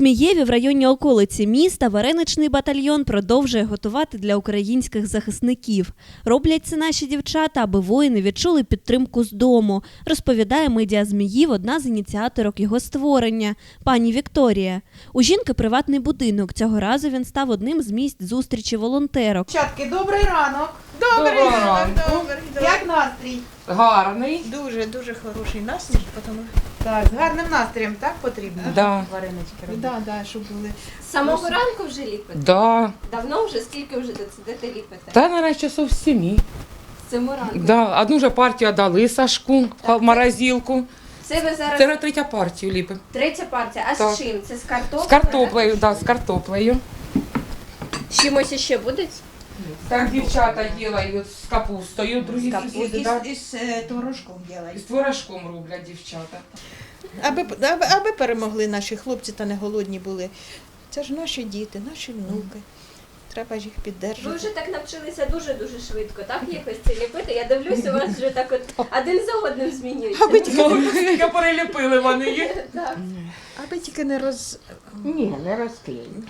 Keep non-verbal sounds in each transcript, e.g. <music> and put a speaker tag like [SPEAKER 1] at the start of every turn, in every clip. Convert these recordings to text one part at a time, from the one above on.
[SPEAKER 1] Змієві в районі околиці міста вареничний батальйон продовжує готувати для українських захисників. Роблять це наші дівчата, аби воїни відчули підтримку з дому, розповідає медіа Зміїв, одна з ініціаторок його створення, пані Вікторія. У жінки приватний будинок. Цього разу він став одним з місць зустрічі волонтерок.
[SPEAKER 2] Дівчатки, добрий ранок. Добрий
[SPEAKER 3] Доброго
[SPEAKER 2] ранок.
[SPEAKER 3] ранку.
[SPEAKER 2] Добрий, Як настрій?
[SPEAKER 3] Гарний.
[SPEAKER 2] Дуже, дуже хороший настрій. Потому... Так, з гарним настроєм, так потрібно?
[SPEAKER 3] Да.
[SPEAKER 2] Варенички робити. Да, да, щоб були.
[SPEAKER 4] З самого ранку вже ліпите?
[SPEAKER 3] Да.
[SPEAKER 4] Давно вже скільки вже де ліпите?
[SPEAKER 3] Та наразі часов сімі.
[SPEAKER 4] З цього ранку.
[SPEAKER 3] Да. Одну вже партію дали Сашку в морозилку.
[SPEAKER 4] Це ви зараз
[SPEAKER 3] Це на третя партію ліпимо.
[SPEAKER 4] третя партія. А
[SPEAKER 3] Так.
[SPEAKER 4] з чим? Це з картоплею?
[SPEAKER 3] З картоплею, да, з картоплею.
[SPEAKER 4] З чимось ще буде?
[SPEAKER 3] Так дівчата ділають з капустою, другі сусіди, да.
[SPEAKER 2] із е, творожком
[SPEAKER 3] І з творожком роблять дівчата.
[SPEAKER 2] Аби, аби, аби перемогли наші хлопці та не голодні були. Це ж наші діти, наші внуки. Треба ж їх
[SPEAKER 4] Ви вже так навчилися дуже-дуже швидко, так? Якось це ліпити. Я дивлюся, у вас вже так от один за одним змінюється.
[SPEAKER 2] Аби тільки,
[SPEAKER 3] Тільки переліпили вони їх.
[SPEAKER 4] Так.
[SPEAKER 2] аби тільки не роз...
[SPEAKER 5] Ні, не розклеїмо.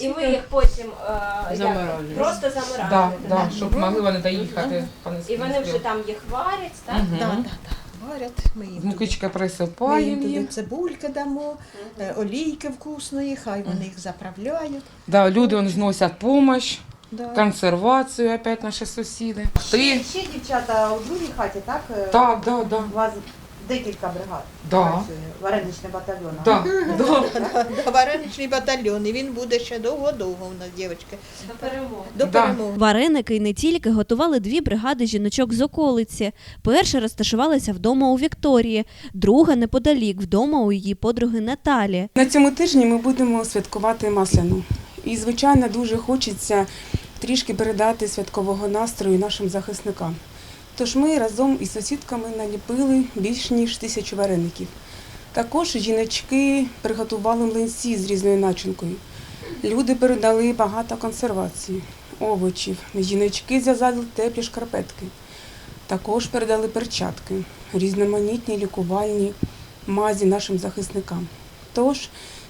[SPEAKER 4] І ви їх потім е, як, просто
[SPEAKER 3] Да, да,
[SPEAKER 4] так?
[SPEAKER 3] щоб могли вони доїхати.
[SPEAKER 4] І вони вже там їх варять, так?
[SPEAKER 3] Мгм.
[SPEAKER 2] Да, да, да. Варять, ми їм
[SPEAKER 3] Мукичка
[SPEAKER 2] туди- ми їм
[SPEAKER 3] присипаємо
[SPEAKER 2] туди
[SPEAKER 3] їм.
[SPEAKER 2] цибульки дамо, е, олійки вкусної, хай вони їх заправляють.
[SPEAKER 3] Да, люди вони зносять допомогу,
[SPEAKER 2] Да.
[SPEAKER 3] консервацію, опять наші сусіди. Ти?
[SPEAKER 6] Ще дівчата у другій хаті, так?
[SPEAKER 3] Так, да, да.
[SPEAKER 6] У вас декілька бригад
[SPEAKER 3] Да.
[SPEAKER 6] працює, вареничний батальйон. <laughs>
[SPEAKER 3] Да, да.
[SPEAKER 2] Да, Вареничний батальйон, і він буде ще довго-довго у нас, дівчатки.
[SPEAKER 4] До перемоги.
[SPEAKER 2] До
[SPEAKER 3] Да.
[SPEAKER 2] перемоги.
[SPEAKER 1] Вареники й не тільки готували дві бригади жіночок з околиці. Перша розташувалася вдома у Вікторії, друга неподалік вдома у її подруги Наталі.
[SPEAKER 7] На цьому тижні ми будемо святкувати Масляну. І, звичайно, дуже хочеться трішки передати святкового настрою нашим захисникам. Тож ми разом із сусідками наліпили більш ніж тисячу вареників. Також жіночки приготували млинці з різною начинкою. Люди передали багато консервації, овочів. Жіночки зв'язали теплі шкарпетки. Також передали перчатки, різноманітні лікувальні мазі нашим захисникам. Тож,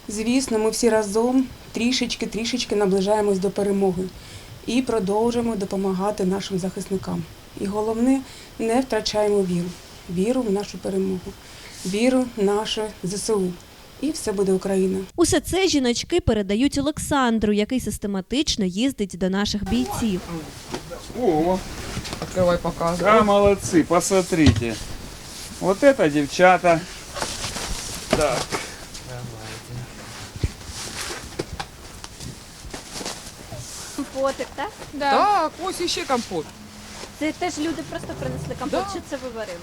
[SPEAKER 7] звісно, ми всі разом трішечки-трішечки наближаємось до перемоги і продовжуємо допомагати нашим захисникам. І головне, не втрачаємо віру. Віру в нашу перемогу, віру в наше ЗСУ. І все буде Україна.
[SPEAKER 1] Усе це жіночки передають Олександру, який систематично їздить до наших бійців.
[SPEAKER 8] О,
[SPEAKER 3] Открывай, показывай.
[SPEAKER 8] да, молодцы, посмотрите. Вот это девчата. Так,
[SPEAKER 4] Компотик, так?
[SPEAKER 3] Так, ось іще компот.
[SPEAKER 4] Це теж люди просто принесли компот,
[SPEAKER 3] Да.
[SPEAKER 4] чи це ви варили?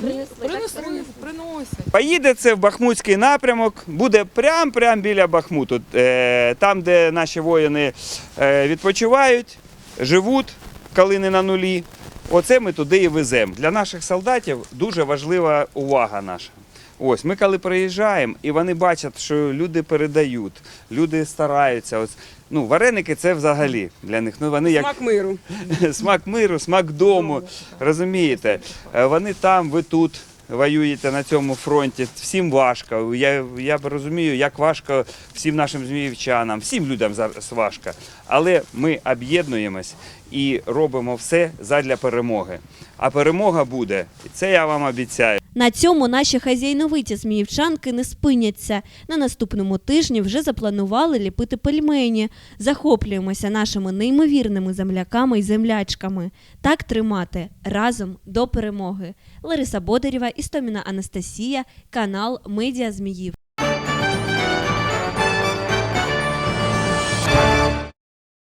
[SPEAKER 4] Принесли, так?
[SPEAKER 3] Принесли, приносять.
[SPEAKER 8] Поїде це в Бахмутський напрямок, буде прям-прям біля Бахмуту. Е, Там, де наші воїни е, відпочивають, живуть, коли не на нулі. Оце ми туди і веземо. Для наших солдатів дуже важлива увага наша. Ось ми коли приїжджаємо, і вони бачать, що люди передають, люди стараються. Ось, ну, вареники це взагалі для них. Ну, вони як
[SPEAKER 7] Смак миру. <laughs>
[SPEAKER 8] смак миру, смак дому. Розумієте? Е, Вони там, ви тут. Воюєте на цьому фронті, всім важко. Я, я розумію, як важко всім нашим зміївчанам, всім людям зараз важко. Але ми об'єднуємось і робимо все задля перемоги. А перемога буде, це я вам обіцяю.
[SPEAKER 1] На цьому наші хазяйновиті зміївчанки не спиняться. На наступному тижні вже запланували ліпити пельмені. Захоплюємося нашими неймовірними земляками і землячками. Так тримати разом до перемоги. Лариса Бодарєва, Істоміна Анастасія, канал Медіа Зміїв.